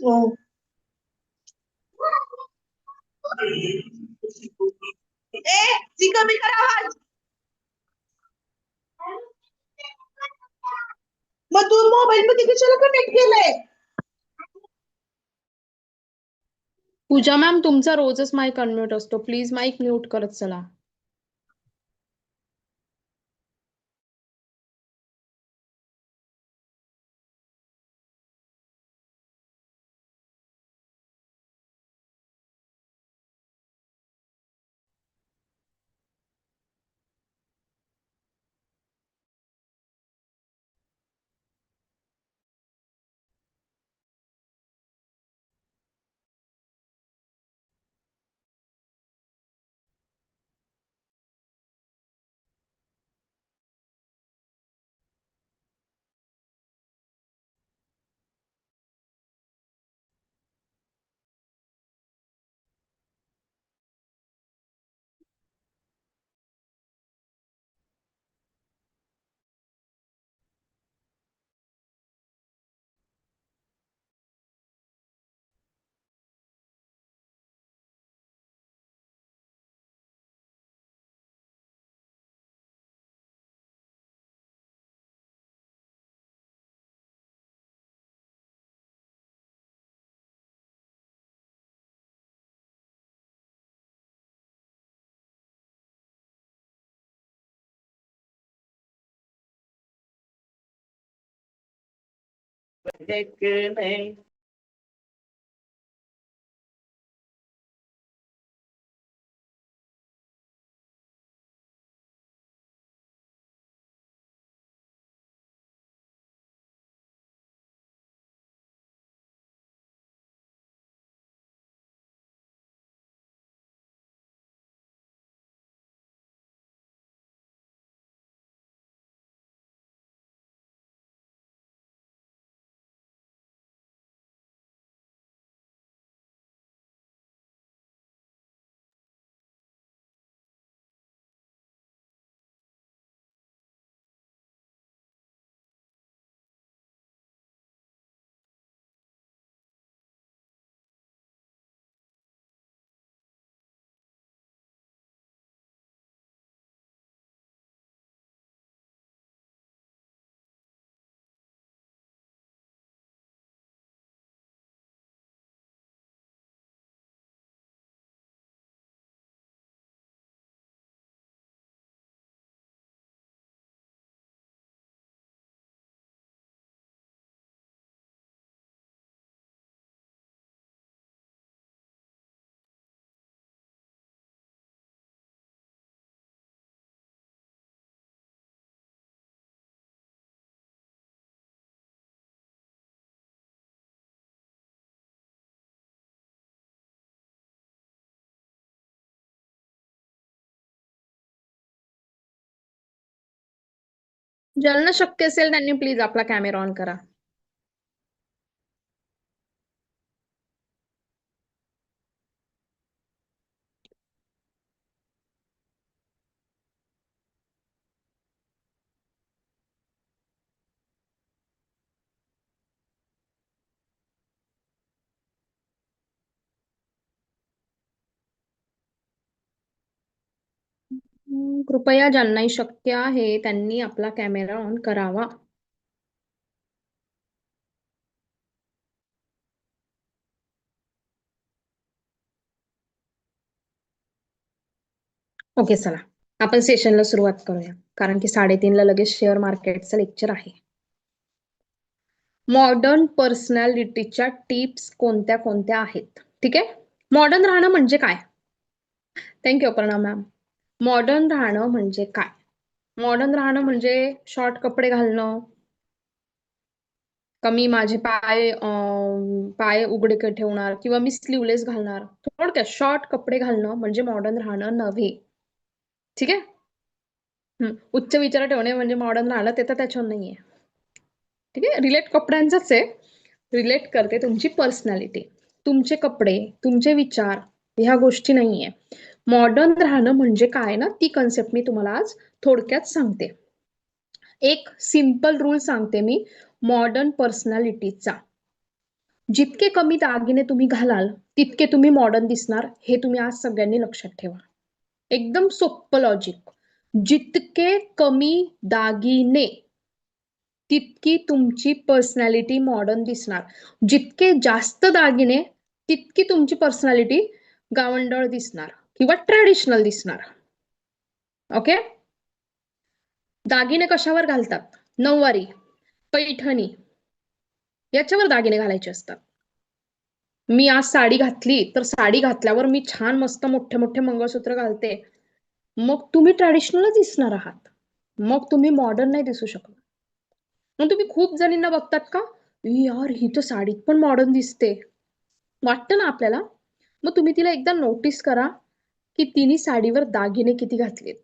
हो ए ती कमी करा आवाज. मग तू मोबाईल मध्ये कशाला कनेक्ट केलंय? पूजा मॅम तुमचा रोजच माईक अनम्यूट असतो. प्लीज माईक म्यूट करत चला. But they could ज्यांना शक्य असेल त्यांनी प्लीज आपला कॅमेरा ऑन करा. कृपया ज्यांनाही शक्य आहे त्यांनी आपला कॅमेरा ऑन करावा. ओके चला. आपण सेशनला सुरुवात करूया. कारण की साडेतीनला लगेच शेअर मार्केटचं लेक्चर आहे. मॉडर्न पर्सनॅलिटीच्या टिप्स कोणत्या कोणत्या आहेत? ठीक आहे? मॉडर्न राहणं म्हणजे काय? थँक्यू अपर्णा मॅम मॉडर्न राहणं म्हणजे काय? मॉडर्न राहणं म्हणजे शॉर्ट कपडे घालणं कमी माझे पाय पाय उघडे ठेवणार किंवा मी स्लीवलेस घालणार. थोडक्यात शॉर्ट कपडे घालणं म्हणजे मॉडर्न राहणं नव्हे. ठीक आहे? उच्च विचार ठेवणे म्हणजे मॉडर्न राहणं ते तर त्याच्यावर नाहीये. ठीक आहे? रिलेट कपड्यांचंच आहे. रिलेट करते तुमची पर्सनॅलिटी तुमचे कपडे तुमचे विचार ह्या गोष्टी नाहीये. मॉडर्न राहणं म्हणजे काय ना? ती कन्सेप्ट मी तुम्हाला आज थोडक्यात सांगते. एक सिंपल रूल सांगते मी मॉडर्न पर्सनॅलिटीचा जितके कमी दागिने तुम्ही घालाल तितके तुम्ही मॉडर्न दिसणार हे तुम्ही आज सगळ्यांनी लक्षात ठेवा. एकदम सोपं लॉजिक जितके कमी दागिने तितकी तुमची पर्सनॅलिटी मॉडर्न दिसणार. जितके जास्त दागिने तितकी तुमची पर्सनॅलिटी गावंडळ दिसणार. किंवा ट्रॅडिशनल दिसणार. ओके दागिने कशावर घालतात? नऊवारी पैठणी. याच्यावर दागिने घालायचे असतात. मी आज साडी घातली तर साडी घातल्यावर मी छान मस्त मोठे मोठे मंगळसूत्र घालते. मग तुम्ही ट्रॅडिशनलच दिसणार आहात. मग तुम्ही मॉडर्न नाही दिसू शकणार. मग तुम्ही खूप जणींना बघतात का? यार ही तर साडीत पण मॉडर्न दिसते. वाटतं ना आपल्याला? मग तुम्ही तिला एकदा नोटीस करा. की तिने साडीवर दागिने किती घातलेत?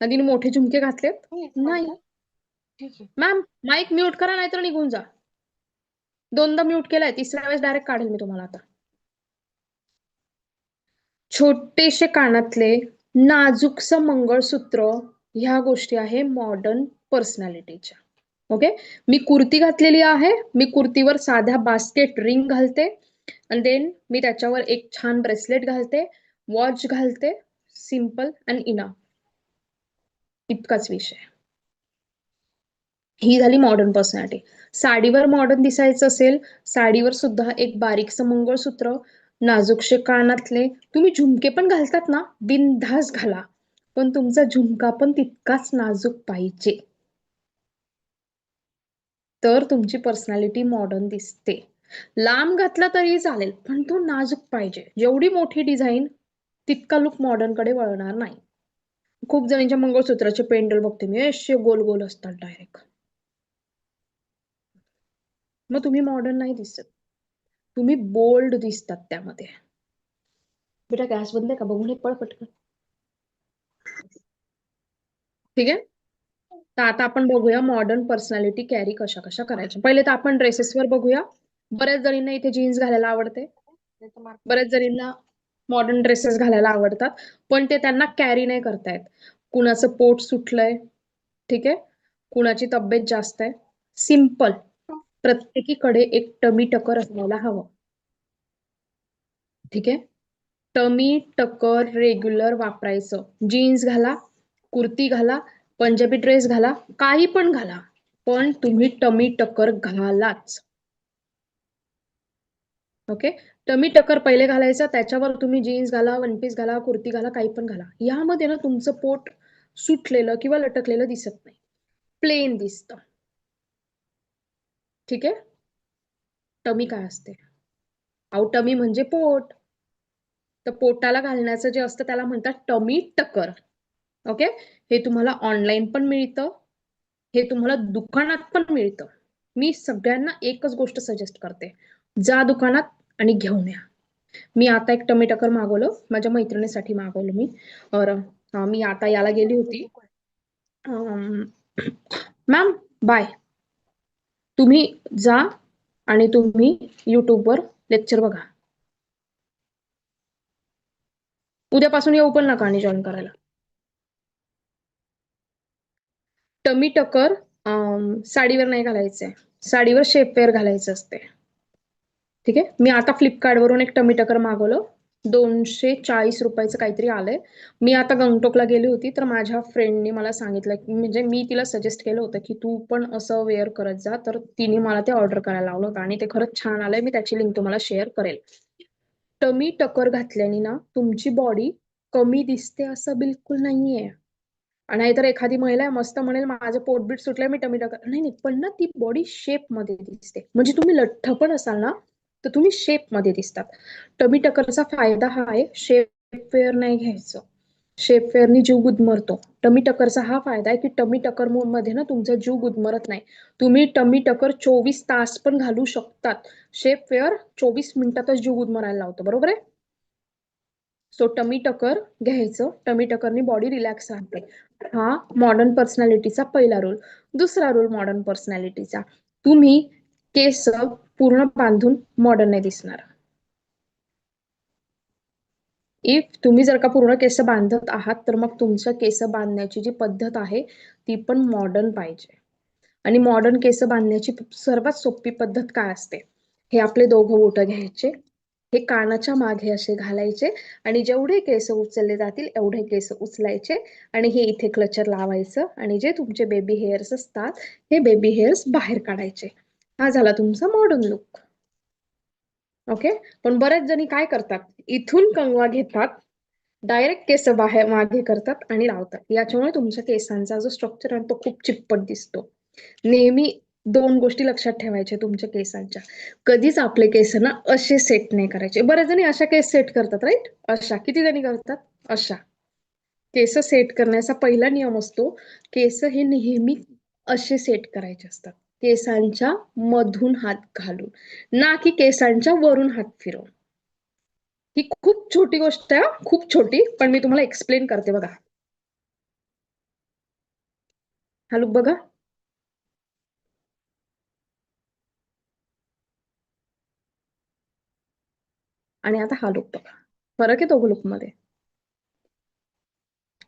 ना तिने मोठे झुमके घातलेत? नाही. ठीक आहे. मॅम माईक म्यूट करा नाहीतर निघून जा. दोनदा म्यूट केलाय तिसऱ्या वेळेस डायरेक्ट काढेल मी तुम्हाला आता. छोटेसे कानातले नाजूकसं मंगळसूत्र ह्या गोष्टी आहे मॉडर्न पर्सनॅलिटीच्या ओके मी कुर्ती घातलेली आहे मी कुर्तीवर साध्या बास्केट रिंग घालते आणि देन मी त्याच्यावर एक छान ब्रेसलेट घालते वॉच घालते सिंपल अँड इना इतकाच विषय. ही झाली मॉडर्न पर्सनॅलिटी साडीवर मॉडर्न दिसायचं असेल साडीवर सुद्धा एक बारीकसं मंगळसूत्र नाजूकशे कानातले. तुम्ही झुमके पण घालतात ना? बिनधास घाला. पण तुमचा झुमका पण तितकाच नाजूक पाहिजे. तर तुमची पर्सनॅलिटी मॉडर्न दिसते. लांब घातला तरी चालेल पण तो नाजूक पाहिजे. जेवढी मोठी डिझाईन तितका लुक मॉडर्नकडे वळणार नाही. खूप जणांच्या मंगळसूत्राचे पेंडल बघते मी असे गोल गोल असतात डायरेक्ट मग तुम्ही मॉडर्न नाही दिसत. तुम्ही बोल्ड दिसतात त्यामध्ये. बेटा गॅस बंद का? बघून हे पळ पटकन. ठीक आहे? तर आता आपण बघूया मॉडर्न पर्सनॅलिटी कॅरी कशा कशा करायच्या. पहिले तर आपण ड्रेसेसवर बघूया. बऱ्याच जणींना इथे जीन्स घालायला आवडते. बऱ्याच जणींना मॉडर्न ड्रेसेस घालायला आवडतात पण ते त्यांना कॅरी नाही करतायत. कुणाचं पोट सुटलंय ठीक आहे? कुणाची तब्येत जास्त आहे. सिंपल प्रत्येकीकडे एक टमी टकर असायला हवं. ठीक आहे? टमी टकर रेग्युलर वापरायचं. जीन्स घाला कुर्ती घाला पंजाबी ड्रेस घाला काही पण घाला. पण तुम्ही टमी टकर घालाच. ओके टमी टकर पहिले घालायचा त्याच्यावर तुम्ही जीन्स घाला वन पीस घाला कुर्ती घाला काही पण घाला. यामध्ये ना तुमचं पोट सुटलेलं किंवा लटकलेलं दिसत नाही. प्लेन दिसतं. ठीक आहे? टमी काय असते? आऊ टमी म्हणजे पोट. तर पोटाला घालण्याचं जे असतं त्याला म्हणतात टमी टकर ओके हे तुम्हाला ऑनलाईन पण मिळतं. हे तुम्हाला दुकानात पण मिळतं. मी सगळ्यांना एकच गोष्ट सजेस्ट करते. जा दुकानात आणि घेऊन या. मी आता एक टमेटकर मागवलं. माझ्या मैत्रिणीसाठी मागवलं मी. और मी आता याला गेली होती. Ma'am bye. तुम्ही जा आणि तुम्ही युट्यूबवर लेक्चर बघा. उद्यापासून येऊ पण नका आणि जॉईन करायला. टमी टकर साडीवर नाही घालायचंय. साडीवर शेपवेअर घालायचं असते ठीक आहे? मी आता फ्लिपकार्टवरून एक टमिटकर मागवलं. दोनशे चाळीस रुपयाचं काहीतरी आलंय. मी आता गंगटोकला गेली होती तर माझ्या फ्रेंडने मला सांगितलं म्हणजे मी तिला सजेस्ट केलं होतं की तू पण असं वेअर करत जा तर तिने मला ते ऑर्डर करायला लावलं होतं आणि ते खरंच छान आलंय. मी त्याची लिंक तुम्हाला शेअर करेल. टमी टकर घातल्याने ना तुमची बॉडी कमी दिसते असं बिलकुल नाहीये. आणि नाहीतर एखादी महिला आहे, मस्त म्हणेल माझं पोटबीट सुटलंय मी टमी टकर नाही नाही पण ना ती बॉडी शेपमध्ये दिसते. म्हणजे तुम्ही लठ्ठ पण असाल ना तर तुम्ही शेपमध्ये दिसतात. टमी टकरचा फायदा हा आहे शेपवेअर नाही घ्यायचं. शेपवेअरनी जीव गुदमरतो. टमी टकरचा हा फायदा आहे की टमी टकरमध्ये ना तुमचा जीव गुदमरत नाही. तुम्ही टमी टकर चोवीस तास पण घालू शकतात. शेपवेअर चोवीस मिनिटातच जीव गुदमरायला लावतो. बरोबर आहे? सो टमी टकर घ्यायचं. टमी टकरनी बॉडी रिलॅक्स राहते. हा मॉडर्न पर्सनॅलिटीचा पहिला रूल दुसरा रूल मॉडर्न पर्सनॅलिटीचा तुम्ही केस पूर्ण बांधून मॉडर्न नाही दिसणार. इफ तुम्ही जर का पूर्ण केस बांधत आहात तर मग तुमच्या केस बांधण्याची जी पद्धत आहे ती पण मॉडर्न पाहिजे. आणि मॉडर्न केस बांधण्याची सर्वात सोपी पद्धत काय असते? हे आपले दोघं बोट घ्यायचे. हे कानाच्या मागे असे घालायचे आणि जेवढे केस उचलले जातील एवढे केस उचलायचे आणि हे इथे क्लचर लावायचं आणि जे तुमचे बेबी हेअर्स असतात हे बेबी हेअर्स बाहेर काढायचे. हा झाला तुमचा मॉडर्न लुक ओके पण बरेच जणी काय करतात? इथून कंगवा घेतात डायरेक्ट केस बाहेर मागे करतात आणि लावतात. याच्यामुळे तुमच्या केसांचा जो स्ट्रक्चर आहे तो खूप चिप्पट दिसतो. नेहमी दोन गोष्टी लक्षात ठेवायच्या तुमच्या केसांच्या. कधीच आपले केस ना असे सेट नाही करायचे. बरेच जणी अशा केस सेट करतात राईट अशा. किती जणी करतात? अशा. केस सेट करण्याचा पहिला नियम असतो केस हे नेहमी असे सेट करायचे असतात. केसांच्या मधून हात घालून ना की केसांच्या वरून हात फिरवून. ही खूप छोटी गोष्ट आहे खूप छोटी पण मी तुम्हाला एक्सप्लेन करते बघा. हा लुक बघा. आणि आता हा लुक बघा. फरक आहे तो लुकमध्ये?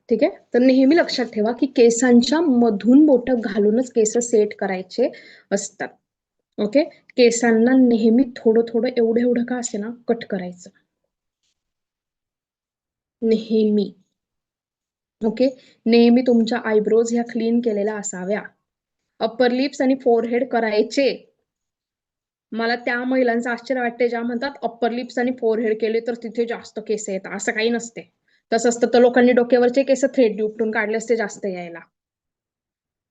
ठीक आहे? तर नेहमी लक्षात ठेवा की केसांच्या मधून बोट घालूनच केस सेट करायचे असतात. ओके? केसांना नेहमी थोडं थोडं एवढं एवढं का असे ना? कट करायचं. नेहमी. ओके? नेहमी तुमच्या आयब्रोज ह्या क्लीन केलेल्या असाव्या. अप्पर लिप्स आणि फोरहेड करायचे. मला त्या महिलांचं आश्चर्य वाटते ज्या म्हणतात अप्पर लिप्स आणि फोरहेड केले तर तिथे जास्त केस येतात असं काही नसते तसं असतं तर लोकांनी डोक्यावरचे केस थ्रेड उपटून काढले असते जास्त यायला.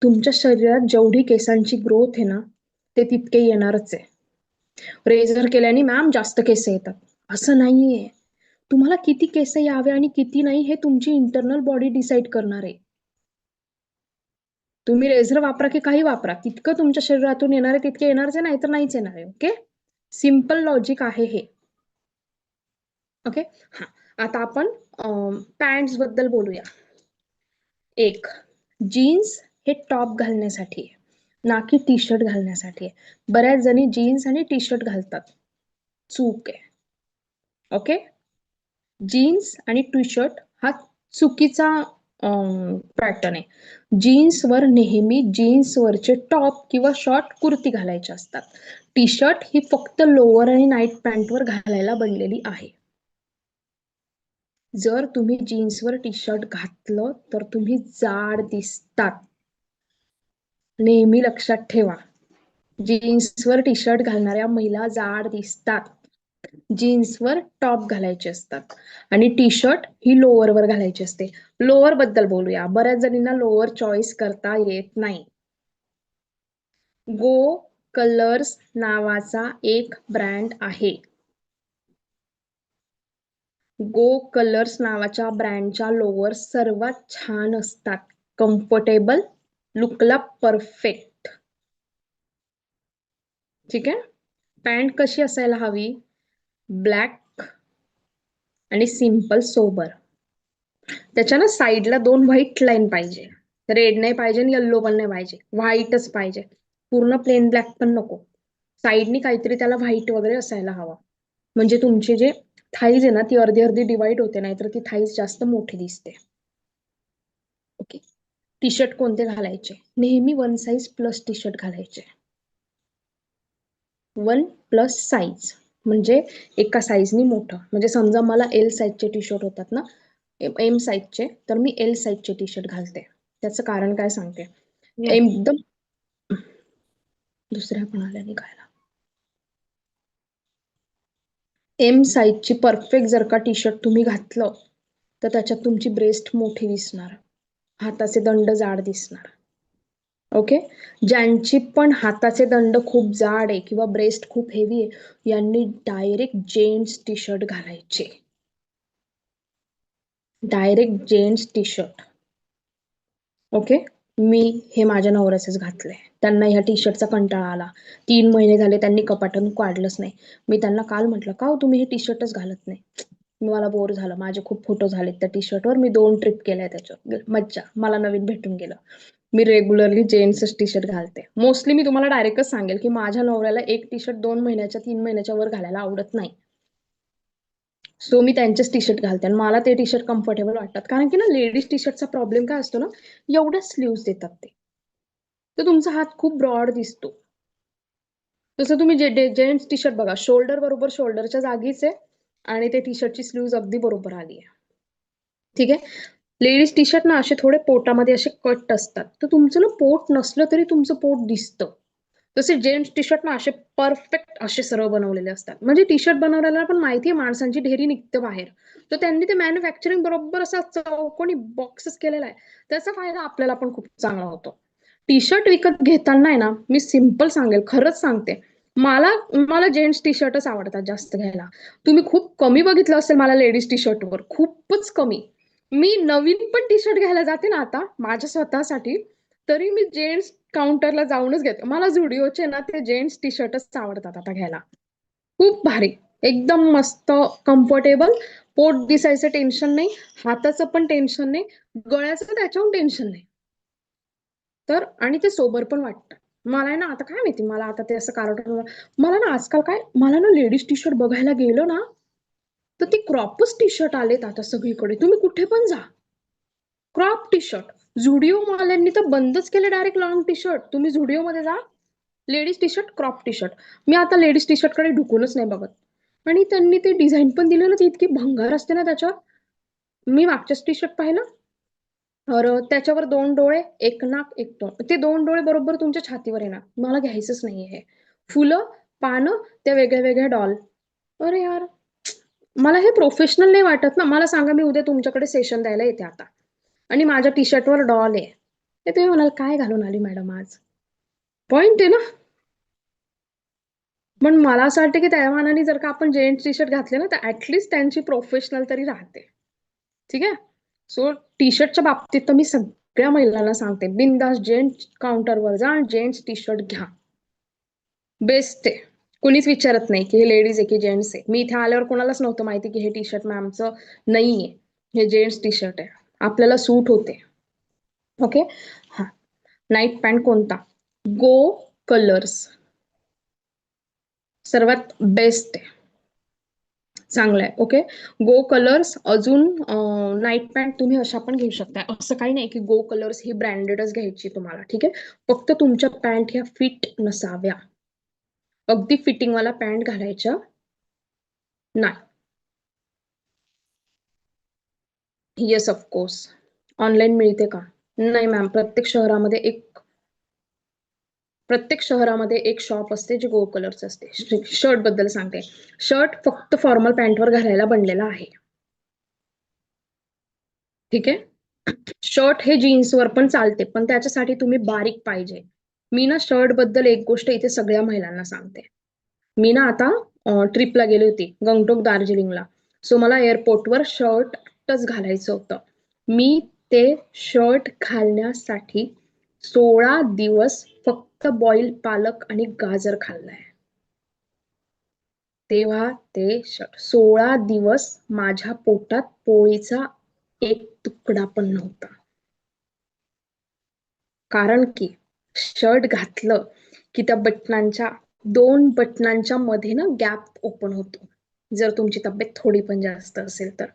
तुमच्या शरीरात जेवढी केसांची ग्रोथ आहे ना ते तितके येणारच आहे. रेझर केल्याने मॅम जास्त केस येतात. असं नाहीये. तुम्हाला किती केस यावे आणि किती नाही हे तुमची इंटरनल बॉडी डिसाईड करणार आहे. तुम्ही रेझर वापरा की काही वापरा तितकं तुमच्या शरीरातून येणार आहे तितके येणारच आहे नाहीतर नाहीच येणार आहे ओके सिंपल लॉजिक आहे हे. ओके हा. आता आपण पॅन्टबद्दल बोलूया. एक जीन्स हे टॉप घालण्यासाठी आहे. ना की टी शर्ट घालण्यासाठी आहे. बऱ्याच जणी जीन्स आणि टी शर्ट घालतात. चूक आहे. ओके जीन्स आणि टी शर्ट हा चुकीचा पॅटर्न आहे. जीन्सवर नेहमी जीन्सवरचे टॉप किंवा शॉर्ट कुर्ती घालायचे असतात. टी शर्ट ही फक्त लोअर आणि नाईट पॅन्टवर घालायला बनलेली आहे. जर तुम्ही जीन्सवर टी शर्ट घातलं तर तुम्ही जाड दिसतात. नेहमी लक्षात ठेवा. जीन्सवर टी शर्ट घालणाऱ्या महिला जाड दिसतात. जीन्सवर टॉप घालायचे असतात. आणि टी शर्ट ही लोअर वर घालायची असते. लोअरबद्दल बोलूया. बऱ्याच जणींना लोअर चॉईस करता येत नाही. गो कलर्स नावाचा एक ब्रँड आहे. गो कलर्स नावाच्या ब्रँडच्या लोअर सर्वात छान असतात. कम्फर्टेबल लुकला परफेक्ट ठीक आहे? पॅन्ट कशी असायला हवी? ब्लॅक आणि सिंपल सोबर त्याच्या ना साईडला दोन व्हाईट लाईन पाहिजे. रेड नाही पाहिजे आणि येल्लो पण नाही पाहिजे. व्हाईटच पाहिजे. पूर्ण प्लेन ब्लॅक पण नको. साईडनी काहीतरी त्याला व्हाईट वगैरे असायला हवा. म्हणजे तुमचे जे थाईज आहे ना ती अर्धी अर्धी डिवाइड होते नाहीतर ती थाईज जास्त मोठी दिसते. ओके टी शर्ट कोणते घालायचे? नेहमी one size plus T shirt घालायचे. वन प्लस साईज म्हणजे एका साईजनी मोठं. म्हणजे समजा मला एल साईजचे टी शर्ट होतात ना एम साईजचे तर मी एल साईजचे टी शर्ट घालते. त्याचं कारण काय सांगते? एकदम दुसऱ्या आल्या निघायला एम साईजची परफेक्ट जर का टी शर्ट तुम्ही घातलं तर त्याच्यात तुमची ब्रेस्ट मोठी दिसणार. हाताचे दंड जाड दिसणार. ओके ज्यांची पण हाताचे दंड खूप जाड आहे किंवा ब्रेस्ट खूप हेवी आहे यांनी डायरेक्ट जेंट्स टी शर्ट घालायचे. Direct gents T shirt okay मी हे माझ्या नवऱ्याचेच घातले त्यांना ह्या टी शर्टचा कंटाळा आला. तीन महिने झाले त्यांनी कपाटून काढलंच नाही. मी त्यांना काल म्हटलं का हो तुम्ही हे टी शर्टच घालत नाही? मला बोर झालं. माझे खूप फोटो झालेत त्या टी शर्टवर मी दोन ट्रिप केल्या त्याच्यावर मज्जा. मला नवीन भेटून गेलं. मी रेग्युलरली जेंट्सच टी शर्ट घालते. मोस्टली मी तुम्हाला डायरेक्टच सांगेल की माझ्या नवऱ्याला एक टी शर्ट दोन महिन्याच्या तीन महिन्याच्या वर घालायला आवडत नाही. सो मी त्यांचेच टी शर्ट घालते. आणि मला ते टी शर्ट कम्फर्टेबल वाटतात. कारण की ना लेडीज टी शर्टचा प्रॉब्लेम काय असतो ना? एवढ्या स्लीव्स देतात ते. तर तुमचा हात खूप ब्रॉड दिसतो. जसं तुम्ही जे जेंट्स टी शर्ट बघा शोल्डर बरोबर शोल्डरच्या जागीच आहे आणि ते टी शर्टची स्लीव्ज अगदी बरोबर आली आहे. ठीक आहे? लेडीज टी शर्ट ना असे थोडे पोटामध्ये असे कट असतात. तर तुमचं ना पोट नसलं तरी तुमचं पोट दिसतं. तसे जेंट्स टी शर्ट ना असे परफेक्ट असे सरळ बनवलेले असतात. म्हणजे टी शर्ट बनवल्याला पण माहिती आहे माणसांची ढेरी निघते बाहेर. तर त्यांनी ते मॅन्युफॅक्चरिंग बरोबर असा चौकोनी बॉक्सेस केलेला आहे त्याचा फायदा आपल्याला पण खूप चांगला होतो. टी शर्ट विकत घेताना आहे ना मी सिंपल सांगेल खरंच सांगते. मला मला जेंट्स टी शर्टच आवडतात जास्त घ्यायला. तुम्ही खूप कमी बघितलं असेल मला लेडीज टी शर्टवर खूपच कमी. मी नवीन पण टी शर्ट घ्यायला जाते ना आता माझ्या स्वतःसाठी तरी मी जेंट्स काउंटरला जाऊनच घेते. मला झुडिओचे ना ते जेंट्स टी शर्टच आवडतात आता घ्यायला. खूप भारी एकदम मस्त कम्फर्टेबल पोट दिसायचं टेन्शन नाही हाताचं पण टेन्शन नाही गळ्याचं त्याच्याहून टेन्शन नाही. तर आणि ते सोबर पण वाटतं. मला आहे ना आता काय माहिती मला आता ते असं कारण मला ना आजकाल काय मला ना लेडीज टी शर्ट बघायला गेलो ना तर ते क्रॉपच टी शर्ट आलेत आता सगळीकडे. तुम्ही कुठे पण जा. क्रॉप टी शर्ट झुडिओ वाल्यांनी तर बंदच केले डायरेक्ट लॉंग टी शर्ट तुम्ही झुडिओ मध्ये जा. Ladies T shirt crop T shirt मी आता लेडीज टी शर्टकडे ढुकूनच नाही बघत. आणि त्यांनी ते डिझाईन पण दिलं ना इतकी भंगार असते ना त्याच्यावर मी मागच्याच टी शर्ट पाहिलं. तर त्याच्यावर दोन डोळे एक नाक एक तोंड. ते दोन डोळे बरोबर तुमच्या छातीवर येणार. मला घ्यायचंच नाहीये हे. फुलं पानं त्या वेगळ्या वेगळ्या डॉल अरे यार. मला हे प्रोफेशनल नाही वाटत ना. मला सांगा मी उद्या तुमच्याकडे सेशन द्यायला येते आता. आणि माझ्या टी शर्टवर डॉल आहे. ते तुम्ही म्हणाल काय घालून आली मॅडम आज? पॉइंट आहे ना? पण मला असं वाटतं की त्या मानाने जर का आपण जेंट्स टी शर्ट घातले ना तर ऍटलिस्ट त्यांची प्रोफेशनल तरी राहते. ठीक आहे? सो टी शर्टच्या बाबतीत तर मी सगळ्या महिलांना सांगते बिनदास जेंट्स काउंटरवर जा आणि जेंट्स टी शर्ट घ्या. बेस्ट आहे. कुणीच विचारत नाही की हे लेडीज आहे की जेंट्स आहे. मी इथे आल्यावर कोणालाच नव्हतं माहिती की हे टी शर्ट मॅमचं नाहीये. हे जेंट्स टी शर्ट आहे. आपल्याला सूट होते. ओके हा. नाईट पॅन्ट कोणता? गो कलर्स सर्वात बेस्ट आहे. चांगलं आहे. ओके गो कलर्स अजून नाईट पॅन्ट तुम्ही अशा पण घेऊ शकता. असं काही नाही की गो कलर्स ही ब्रँडेडच घ्यायची तुम्हाला. ठीक आहे? फक्त तुमच्या पॅन्ट ह्या फिट नसाव्या. अगदी फिटिंगवाला पॅन्ट घालायच्या नाही. येस ऑफकोर्स ऑनलाईन मिळते का? नाही मॅम प्रत्येक शहरामध्ये एक प्रत्येक शहरामध्ये एक शॉप असते जे गो कलरचं असते. शर्टबद्दल सांगते. शर्ट फक्त फॉर्मल पॅन्टवर घालायला बनलेला आहे. ठीक आहे? शर्ट हे जीन्सवर पण चालते पण त्याच्यासाठी तुम्ही बारीक पाहिजे. मी ना शर्टबद्दल एक गोष्ट इथे सगळ्या महिलांना सांगते. मी ना आता ट्रिपला गेली होती गंगटोक दार्जिलिंगला. सो मला एअरपोर्टवर शर्टच घालायचं होतं. मी ते शर्ट घालण्यासाठी सोळा दिवस फक्त बॉईल पालक आणि गाजर खाल्लाय. तेव्हा ते सोळा दिवस माझ्या पोटात पोळीचा एक तुकडा पण नव्हता. कारण की शर्ट घातलं की त्या बटनांच्या दोन बटनांच्या मध्ये ना गॅप ओपन होतो. जर तुमची तब्येत थोडी पण जास्त असेल तर.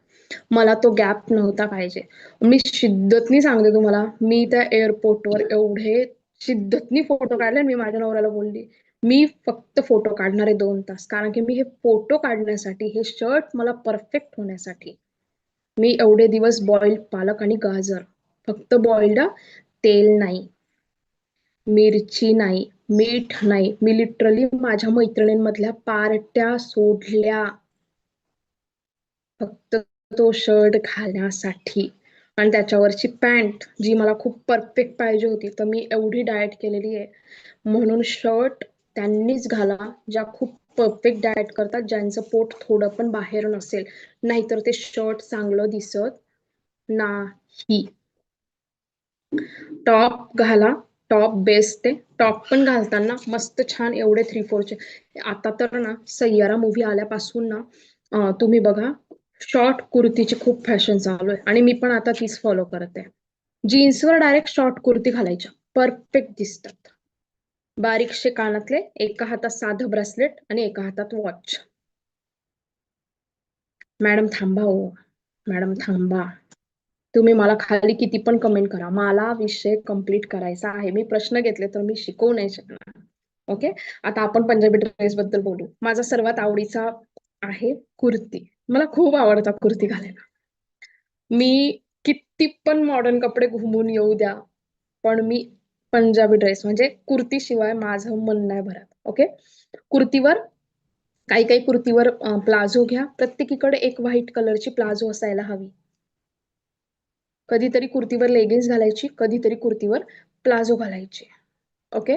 मला तो गॅप नव्हता पाहिजे. मी शिद्दतनी सांगते तुम्हाला मी त्या एअरपोर्टवर एवढे शिद्दतनी फोटो काढले मी माझ्या नवऱ्याला बोलली मी फक्त फोटो काढणार आहे दोन तास. कारण की मी हे फोटो काढण्यासाठी हे शर्ट मला परफेक्ट होण्यासाठी मी एवढे दिवस बॉइल्ड पालक आणि गाजर. फक्त बॉइल्ड तेल नाही मिरची नाही मीठ नाही. मी लिटरली माझ्या मैत्रिणींमधल्या पार्ट्या सोडल्या. फक्त तो शर्ट घालण्यासाठी. आणि त्याच्यावरची पॅन्ट जी मला खूप परफेक्ट पाहिजे होती तर मी एवढी डाएट केलेली आहे. म्हणून शर्ट त्यांनीच घाला ज्या खूप परफेक्ट डाएट करतात ज्यांचं पोट थोडं पण बाहेर नसेल. नाहीतर ते शर्ट चांगलं दिसत नाही. टॉप घाला टॉप बेस्ट ते टॉप पण घालताना मस्त छान एवढे थ्री फोरचे आता तर ना सय्यारा मूवी आल्यापासून ना तुम्ही बघा शॉर्ट कुर्तीची खूप फॅशन चालू आहे. आणि मी पण आता तीच फॉलो करत आहे. जीन्सवर डायरेक्ट शॉर्ट कुर्ती घालायच्या. परफेक्ट दिसतात. बारीकशे कानातले एका हातात साधं ब्रेसलेट आणि एका हातात वॉच मॅडम थांबा हो. मॅडम थांबा. तुम्ही मला खाली किती पण कमेंट करा. मला विषय कंप्लीट करायचा आहे. मी प्रश्न घेतले तर मी शिकवू नाही शकणार. ओके आता आपण पंजाबी ड्रेस बद्दल बोलू. माझा सर्वात आवडीचा आहे कुर्ती. मला खूप आवडतात कुर्ती घालायला. मी किती पण मॉडर्न कपडे घुमून येऊ द्या पण मी पंजाबी ड्रेस म्हणजे कुर्ती शिवाय माझं मन नाही भरत ओके कुर्तीवर काही काही कुर्तीवर प्लाझो घ्या. प्रत्येकीकडे एक व्हाईट कलरची प्लाझो असायला हवी. कधीतरी कुर्तीवर लेगिन्स घालायची कधीतरी कुर्तीवर प्लाझो घालायची. ओके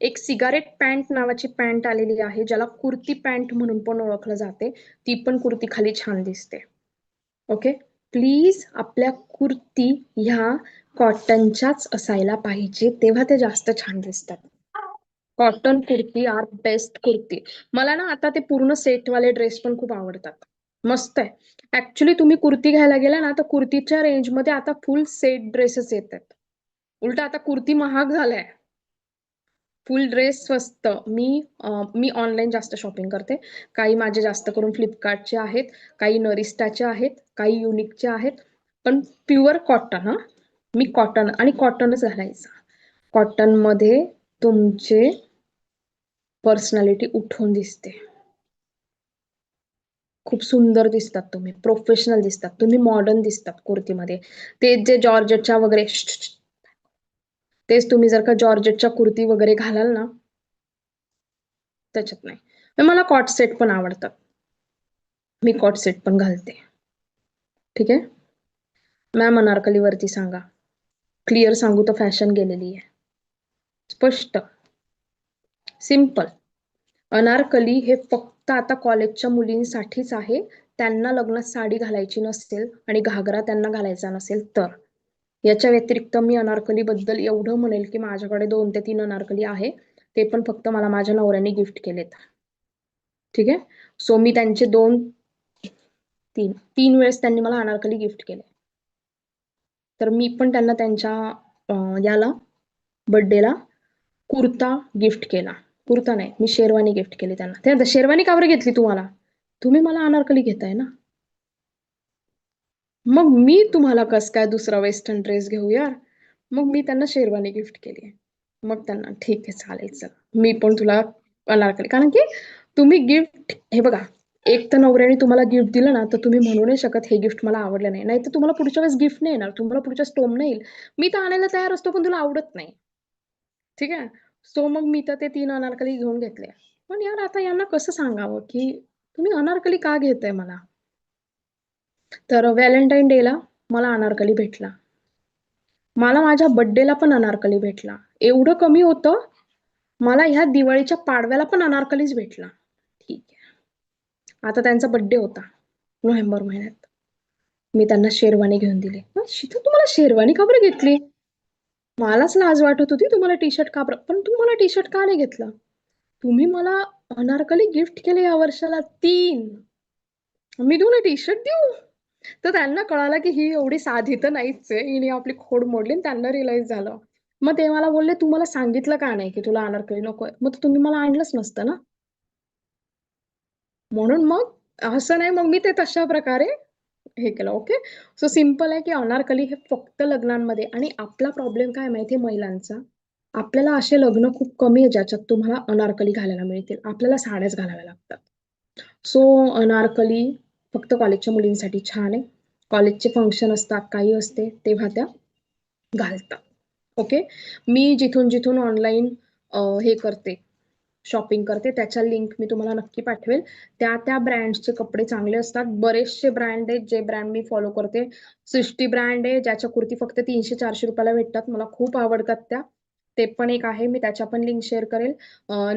एक सिगारेट पॅन्ट नावाची पॅन्ट आलेली आहे ज्याला कुर्ती पॅन्ट म्हणून पण ओळखलं जाते. ती पण कुर्ती खाली छान दिसते. ओके प्लीज आपल्या कुर्ती ह्या कॉटनच्याच असायला पाहिजे तेव्हा ते जास्त छान दिसतात. Cotton kurti are best kurti. मला ना आता ते पूर्ण सेटवाले ड्रेस पण खूप आवडतात. मस्त आहे. ऍक्च्युली तुम्ही कुर्ती घ्यायला गेला ना तर कुर्तीच्या रेंजमध्ये आता फुल सेट ड्रेसेस येतात. उलट आता कुर्ती महाग झालाय. फुल ड्रेस स्वस्त. मी मी ऑनलाईन जास्त शॉपिंग करते. काही माझे जास्त करून फ्लिपकार्टचे आहेत काही नरिस्टाचे आहेत काही युनिकचे आहेत. पण प्युअर कॉटन हा. मी कॉटन आणि कॉटनच घालायचा. कॉटनमध्ये तुमचे पर्सनॅलिटी उठून दिसते. खूप सुंदर दिसतात तुम्ही. प्रोफेशनल दिसतात. तुम्ही मॉडर्न दिसतात कुर्तीमध्ये. ते जे जॉर्जेटच्या वगैरे तेच तुम्ही जर का जॉर्जेटच्या कुर्ती वगैरे घालाल ना त्याच्यात नाही. मला कॉट सेट पण आवडतात. मी कॉट सेट पण घालते. ठीक आहे? मॅम अनारकलीवरती सांगा. क्लिअर सांगू तर फॅशन गेलेली आहे. स्पष्ट. सिंपल अनारकली हे फक्त आता कॉलेजच्या मुलींसाठीच आहे. त्यांना लग्नात साडी घालायची नसेल आणि घागरा त्यांना घालायचा नसेल तर. याच्या व्यतिरिक्त मी अनारकली बद्दल एवढं म्हणेल की माझ्याकडे दोन ते तीन अनारकली आहे. ते पण फक्त मला माझ्या नवऱ्याने गिफ्ट केलेत. ठीक आहे? सो मी त्यांचे दोन तीन तीन वेळेस त्यांनी मला अनारकली गिफ्ट केले. तर मी पण त्यांना त्यांच्या याला बर्थडेला कुर्ता गिफ्ट केला. कुर्ता नाही मी शेरवानी गिफ्ट केली त्यांना. शेरवानी का बरं घेतली तुम्हाला? तुम्ही मला अनारकली घेताय ना? मग मी तुम्हाला कस काय दुसरा वेस्टर्न ड्रेस घेऊ यार? मग मी त्यांना शेरवानी गिफ्ट केली मग त्यांना ठीक आहे चालेल चल. मी पण तुला अनारकली कारण की तुम्ही गिफ्ट हे बघा एक तर नवऱ्याने तुम्हाला गिफ्ट दिलं ना तर तुम्ही म्हणू नाही शकत हे गिफ्ट मला आवडलं नाही. नाही तर तुम्हाला पुढच्या वेळेस गिफ्ट नाही येणार. तुम्हाला पुढच्या स्टोम नाही येईल. मी तर आणायला तयार असतो पण तुला आवडत नाही. ठीक आहे? सो मग मी तर ते तीन अनारकली घेऊन घेतले पण यार आता यांना कसं सांगावं की तुम्ही अनारकली का घेताय मला? तर व्हॅलेंटाईन डेला मला अनारकली भेटला. मला माझ्या बर्थडेला पण अनारकली भेटला. एवढं कमी होतं मला ह्या दिवाळीच्या पाडव्याला पण अनारकलीच भेटला. ठीक आहे. आता त्यांचा बर्थडे होता नोव्हेंबर महिन्यात. मी त्यांना शेरवानी घेऊन दिली. मग तुम्हाला शेरवानी का बरं घेतली? मलाच लाज वाटत होती तुम्हाला टी शर्ट का बरं? पण तुम्हाला टी शर्ट का नाही घेतलं? तुम्ही मला अनारकली गिफ्ट केले या वर्षाला तीन. मी तुम्हाला टी शर्ट देऊ? तर त्यांना कळालं की ही एवढी साधी तर नाहीच आहे. हिने आपली खोड मोडली आणि त्यांना रिलाईज झालं. मग ते मला बोलले तू मला सांगितलं का नाही की तुला अनारकली नकोय? मग तुम्ही मला आणलंच नसतं ना? म्हणून मग असं नाही मग मी ते तशा प्रकारे हे केलं ओके सो सिंपल आहे की अनारकली हे फक्त लग्नांमध्ये आणि आपला प्रॉब्लेम काय माहितीये महिलांचा? आपल्याला असे लग्न खूप कमी आहे ज्याच्यात तुम्हाला अनारकली घालायला मिळतील. आपल्याला साड्याच घालाव्या लागतात. सो अनारकली फक्त कॉलेजच्या मुलींसाठी छान आहे. कॉलेजचे फंक्शन असतात काही असते तेव्हा त्या घालतात. ओके मी जिथून जिथून ऑनलाईन हे करते शॉपिंग करते त्याच्या लिंक मी तुम्हाला नक्की पाठवेल. त्या त्या ब्रँडचे कपडे चांगले असतात. बरेचसे ब्रँड आहेत जे ब्रँड मी फॉलो करते. सृष्टी ब्रँड आहे ज्याच्या कुर्ती फक्त तीनशे चारशे रुपयाला भेटतात. मला खूप आवडतात त्या. ते पण एक आहे. मी त्याच्या पण लिंक शेअर करेल.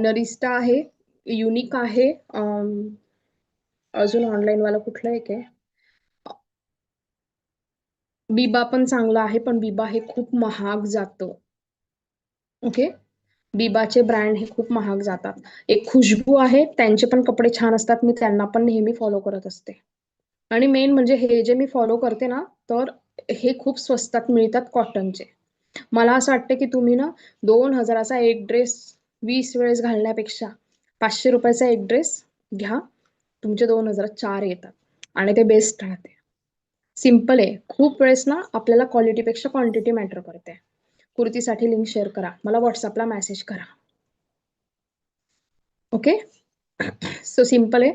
नरिस्टा आहे युनिक आहे अजून ऑनलाईन वाला कुठलं एक आहे? बिबा पण चांगला आहे पण बिबा हे खूप महाग जातं. ओके बिबाचे ब्रँड हे खूप महाग जातात. एक खुशबू आहे त्यांचे पण कपडे छान असतात मी त्यांना पण नेहमी फॉलो करत असते. आणि मेन म्हणजे हे जे मी फॉलो करते ना तर हे खूप स्वस्तात मिळतात कॉटनचे मला असं वाटतं की तुम्ही ना दोन हजाराचा एक ड्रेस वीस वेळेस घालण्यापेक्षा पाचशे रुपयाचा एक ड्रेस घ्या. तुमचे दोन हजार चार येतात. आणि ते बेस्ट राहते. सिंपल आहे. खूप वेळेस ना आपल्याला क्वालिटीपेक्षा क्वांटिटी मॅटर करते. कुर्तीसाठी लिंक शेअर करा. मला व्हॉट्सअपला मेसेज करा. ओके सो सिंपल आहे.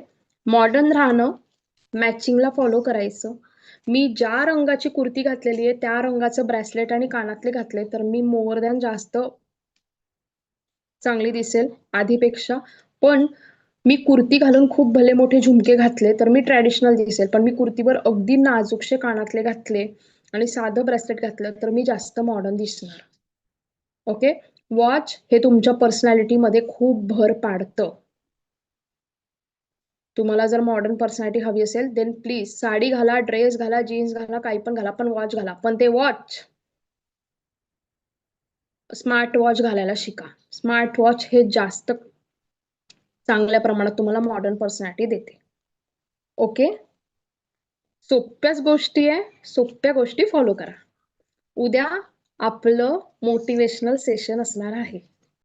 मॉडर्न राहणं मॅचिंगला फॉलो करायचं. मी ज्या रंगाची कुर्ती घातलेली आहे त्या रंगाचं ब्रेसलेट आणि कानातले घातले तर मी मोर दॅन जास्त चांगली दिसेल आधीपेक्षा. पण मी कुर्ती घालून खूप भले मोठे झुमके घातले तर मी ट्रॅडिशनल दिसेल. पण मी कुर्तीवर अगदी नाजूकशे कानातले घातले आणि साधं ब्रेसलेट घातलं तर मी जास्त मॉडर्न दिसणार. ओके वॉच हे तुमच्या पर्सनॅलिटीमध्ये खूप भर पाडतं. तुम्हाला जर मॉडर्न पर्सनॅलिटी हवी असेल देन प्लीज साडी घाला ड्रेस घाला जीन्स घाला काही पण घाला पण वॉच घाला. पण ते वॉच स्मार्ट वॉच घालायला शिका. स्मार्ट वॉच हे जास्त चांगल्या प्रमाणात तुम्हाला मॉडर्न पर्सनॅलिटी देते. ओके सोप्याच गोष्टी आहे. सोप्या गोष्टी फॉलो करा. उद्या आपलं मोटिवेशनल सेशन असणार आहे.